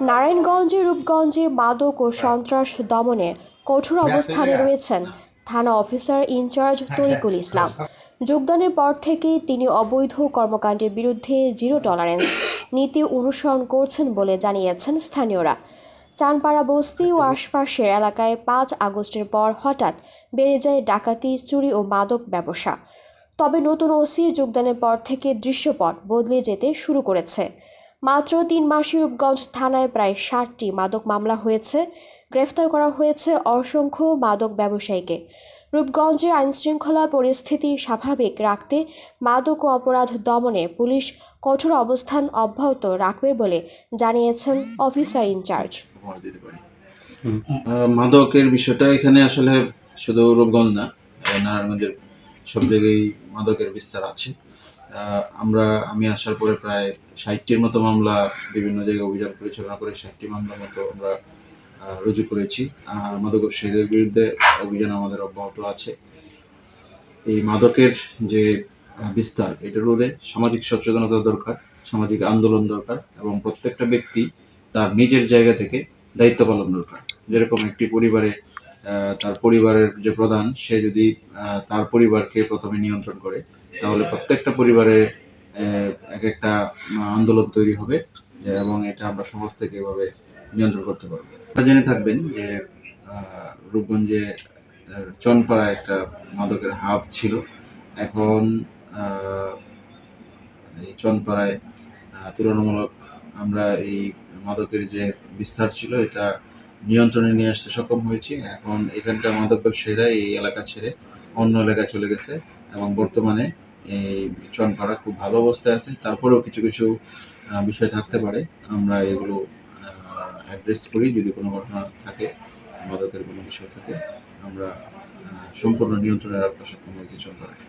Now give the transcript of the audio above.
নারায়ণগঞ্জে রূপগঞ্জে মাদক ও সন্ত্রাস দমনে কঠোর অবস্থানে রয়েছেন থানা অফিসার ইনচার্জ তরিকুল ইসলাম। যোগদানের পর থেকেই তিনি অবৈধ কর্মকাণ্ডের বিরুদ্ধে জিরো টলারেন্স নীতি অনুসরণ করছেন বলে জানিয়েছেন স্থানীয়রা। চানপাড়া বস্তি ও আশপাশের এলাকায় পাঁচ আগস্টের পর হঠাৎ বেড়ে যায় ডাকাতি চুরি ও মাদক ব্যবসা। তবে নতুন ওসি যোগদানের পর থেকে দৃশ্যপট বদলে যেতে শুরু করেছে। মাত্র তিন মাসে রূপগঞ্জ থানায় প্রায় ষাটটি মাদক মামলা হয়েছে। গ্রেফতার করা হয়েছে অসংখ্য মাদক ব্যবসায়ীকে। রূপগঞ্জে আইনশৃঙ্খলা পরিস্থিতি স্বাভাবিক রাখতে মাদক ও অপরাধ দমনে পুলিশ কঠোর অবস্থান অব্যাহত রাখবে বলে জানিয়েছেন অফিসার ইনচার্জ। মাদকের বিষয়টা এখানে আসলে শুধু রূপগঞ্জ না, নারায়ণগঞ্জের সব জায়গায় মাদকের বিস্তার আছে। আমরা, আমি আসার পরে প্রায় ষাটটির মতো মামলা বিভিন্ন জায়গায় অভিযান পরিচালনা করে ষাটটি মামলার মতো আমরা রুজু করেছি। মাদক ব্যবসায়ীদের বিরুদ্ধে অভিযান আমাদের অব্যাহত আছে। এই মাদকের যে বিস্তার এটা রোধে সামাজিক সচেতনতা দরকার, সামাজিক আন্দোলন দরকার এবং প্রত্যেকটা ব্যক্তি তার নিজের জায়গা থেকে দায়িত্ব পালন দরকার। যেরকম একটি পরিবারে তার পরিবারের যে প্রধান সে যদি তার পরিবারকে প্রথমে নিয়ন্ত্রণ করে তাহলে প্রত্যেকটা পরিবারে আহ, এক একটা আন্দোলন তৈরি হবে এবং এটা আমরা সমাজ থেকে এভাবে নিয়ন্ত্রণ করতে পারব। আপনারা জেনে থাকবেন যে রূপগঞ্জে চনপাড়া একটা মাদকের হাব ছিল। এখন এই চনপাড়ায় তুলনামূলক আমরা এই মাদকের যে বিস্তার ছিল এটা নিয়ন্ত্রণে নিয়ে আসতে সক্ষম হয়েছি। এখন এখানকার মাদক ব্যবসায়ীরা এই এলাকা ছেড়ে অন্য এলাকায় চলে গেছে এবং বর্তমানে এই চনপাড়া খুব ভালো অবস্থায় আছে। তারপরেও কিছু কিছু বিষয় থাকতে পারে। আমরা এগুলো অ্যাড্রেস করি। যদি কোনো ঘটনা থাকে, মাদকের কোনো বিষয় থাকে, আমরা সম্পূর্ণ নিয়ন্ত্রণে রাখতে সক্ষম হয়েছি চনপাড়ায়।